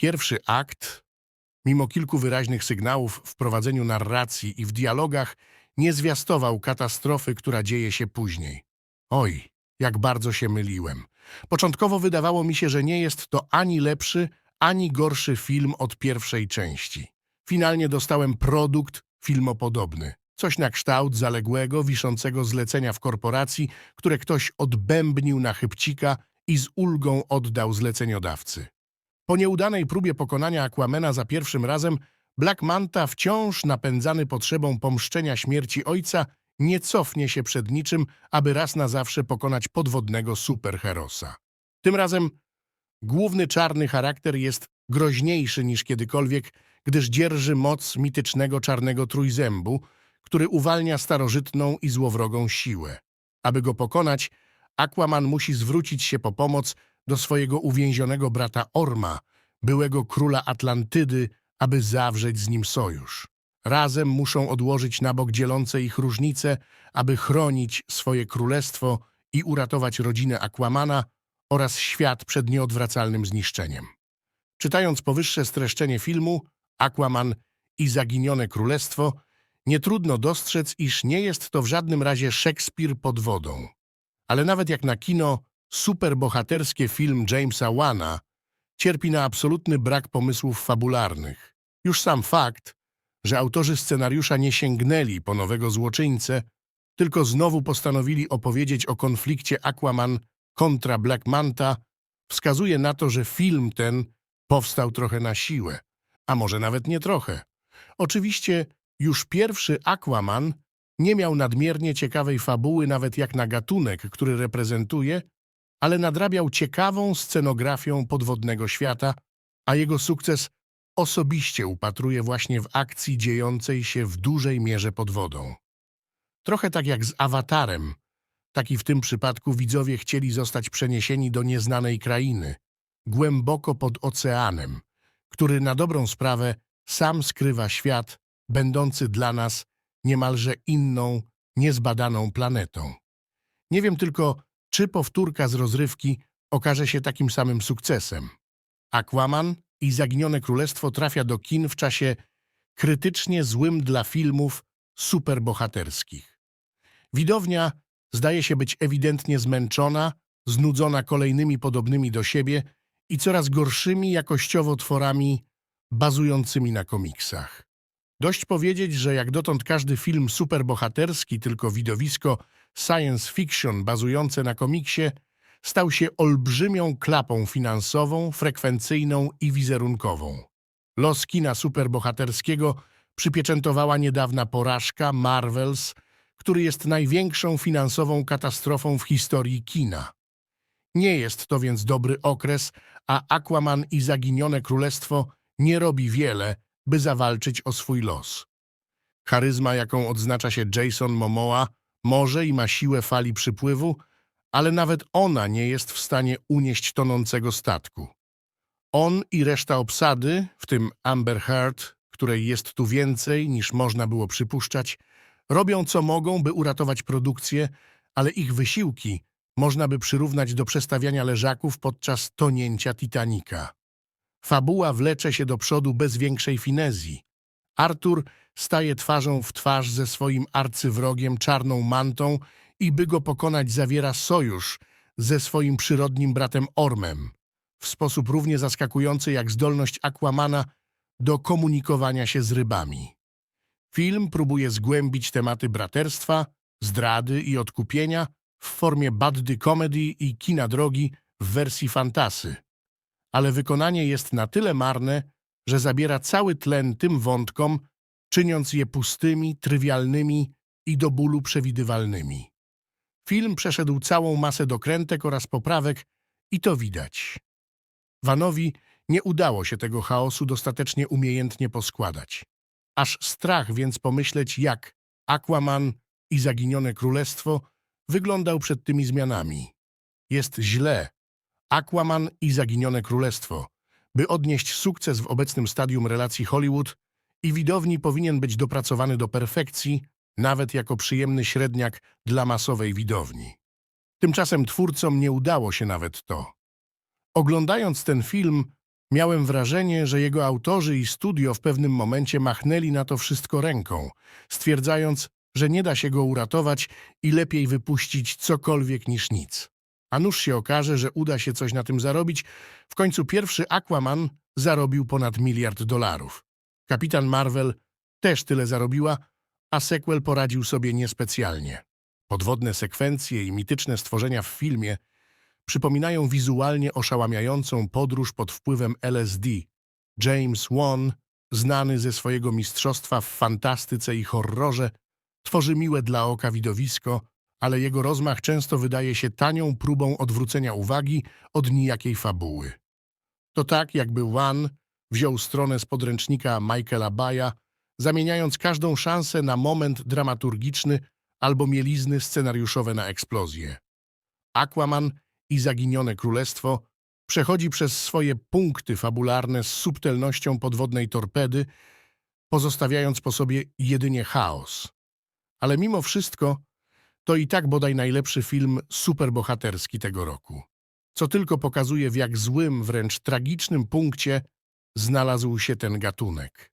Pierwszy akt, mimo kilku wyraźnych sygnałów w prowadzeniu narracji i w dialogach, nie zwiastował katastrofy, która dzieje się później. Oj, jak bardzo się myliłem. Początkowo wydawało mi się, że nie jest to ani lepszy, ani gorszy film od pierwszej części. Finalnie dostałem produkt filmopodobny. Coś na kształt zaległego, wiszącego zlecenia w korporacji, które ktoś odbębnił na chybcika i z ulgą oddał zleceniodawcy. Po nieudanej próbie pokonania Aquamena za pierwszym razem, Black Manta, wciąż napędzany potrzebą pomszczenia śmierci ojca, nie cofnie się przed niczym, aby raz na zawsze pokonać podwodnego superherosa. Tym razem główny czarny charakter jest groźniejszy niż kiedykolwiek, gdyż dzierży moc mitycznego czarnego trójzębu, który uwalnia starożytną i złowrogą siłę. Aby go pokonać, Aquaman musi zwrócić się po pomoc do swojego uwięzionego brata Orma, byłego króla Atlantydy, aby zawrzeć z nim sojusz. Razem muszą odłożyć na bok dzielące ich różnice, aby chronić swoje królestwo i uratować rodzinę Aquamana oraz świat przed nieodwracalnym zniszczeniem. Czytając powyższe streszczenie filmu Aquaman i Zaginione Królestwo, nie trudno dostrzec, iż nie jest to w żadnym razie Szekspir pod wodą. Ale nawet jak na kino superbohaterskie film Jamesa Wana cierpi na absolutny brak pomysłów fabularnych. Już sam fakt, że autorzy scenariusza nie sięgnęli po nowego złoczyńcę, tylko znowu postanowili opowiedzieć o konflikcie Aquaman kontra Black Manta, wskazuje na to, że film ten powstał trochę na siłę, a może nawet nie trochę. Oczywiście już pierwszy Aquaman nie miał nadmiernie ciekawej fabuły nawet jak na gatunek, który reprezentuje, ale nadrabiał ciekawą scenografią podwodnego świata, a jego sukces osobiście upatruje właśnie w akcji dziejącej się w dużej mierze pod wodą. Trochę tak jak z Awatarem, tak i w tym przypadku widzowie chcieli zostać przeniesieni do nieznanej krainy, głęboko pod oceanem, który na dobrą sprawę sam skrywa świat, będący dla nas niemalże inną, niezbadaną planetą. Nie wiem tylko, czy powtórka z rozrywki okaże się takim samym sukcesem. Aquaman i Zaginione Królestwo trafia do kin w czasie krytycznie złym dla filmów superbohaterskich. Widownia zdaje się być ewidentnie zmęczona, znudzona kolejnymi podobnymi do siebie i coraz gorszymi jakościowo tworami bazującymi na komiksach. Dość powiedzieć, że jak dotąd każdy film superbohaterski, tylko widowisko science fiction bazujące na komiksie, stał się olbrzymią klapą finansową, frekwencyjną i wizerunkową. Los kina superbohaterskiego przypieczętowała niedawna porażka Marvels, który jest największą finansową katastrofą w historii kina. Nie jest to więc dobry okres, a Aquaman i Zaginione Królestwo nie robi wiele, by zawalczyć o swój los. Charyzma, jaką odznacza się Jason Momoa, może i ma siłę fali przypływu, ale nawet ona nie jest w stanie unieść tonącego statku. On i reszta obsady, w tym Amber Heard, której jest tu więcej niż można było przypuszczać, robią co mogą, by uratować produkcję, ale ich wysiłki można by przyrównać do przestawiania leżaków podczas tonięcia Titanica. Fabuła wlecze się do przodu bez większej finezji. Artur staje twarzą w twarz ze swoim arcywrogiem czarną mantą i by go pokonać zawiera sojusz ze swoim przyrodnim bratem Ormem, w sposób równie zaskakujący jak zdolność Aquamana do komunikowania się z rybami. Film próbuje zgłębić tematy braterstwa, zdrady i odkupienia w formie buddy comedy i kina drogi w wersji fantasy. Ale wykonanie jest na tyle marne, że zabiera cały tlen tym wątkom, czyniąc je pustymi, trywialnymi i do bólu przewidywalnymi. Film przeszedł całą masę dokrętek oraz poprawek i to widać. Vanowi nie udało się tego chaosu dostatecznie umiejętnie poskładać. Aż strach więc pomyśleć, jak Aquaman i Zaginione Królestwo wyglądał przed tymi zmianami. Jest źle. Aquaman i Zaginione Królestwo. By odnieść sukces w obecnym stadium relacji Hollywood i widowni powinien być dopracowany do perfekcji, nawet jako przyjemny średniak dla masowej widowni. Tymczasem twórcom nie udało się nawet to. Oglądając ten film, Miałem wrażenie, że jego autorzy i studio w pewnym momencie machnęli na to wszystko ręką, stwierdzając, że nie da się go uratować i lepiej wypuścić cokolwiek niż nic. A nuż się okaże, że uda się coś na tym zarobić. W końcu pierwszy Aquaman zarobił ponad miliard dolarów. Kapitan Marvel też tyle zarobiła, a sequel poradził sobie niespecjalnie. Podwodne sekwencje i mityczne stworzenia w filmie przypominają wizualnie oszałamiającą podróż pod wpływem LSD. James Wan, znany ze swojego mistrzostwa w fantastyce i horrorze, tworzy miłe dla oka widowisko, ale jego rozmach często wydaje się tanią próbą odwrócenia uwagi od nijakiej fabuły. To tak, jakby Wan wziął stronę z podręcznika Michaela Baya, zamieniając każdą szansę na moment dramaturgiczny albo mielizny scenariuszowe na eksplozję. Aquaman i Zaginione Królestwo przechodzi przez swoje punkty fabularne z subtelnością podwodnej torpedy, pozostawiając po sobie jedynie chaos. Ale mimo wszystko to i tak bodaj najlepszy film superbohaterski tego roku, co tylko pokazuje w jak złym, wręcz tragicznym punkcie znalazł się ten gatunek.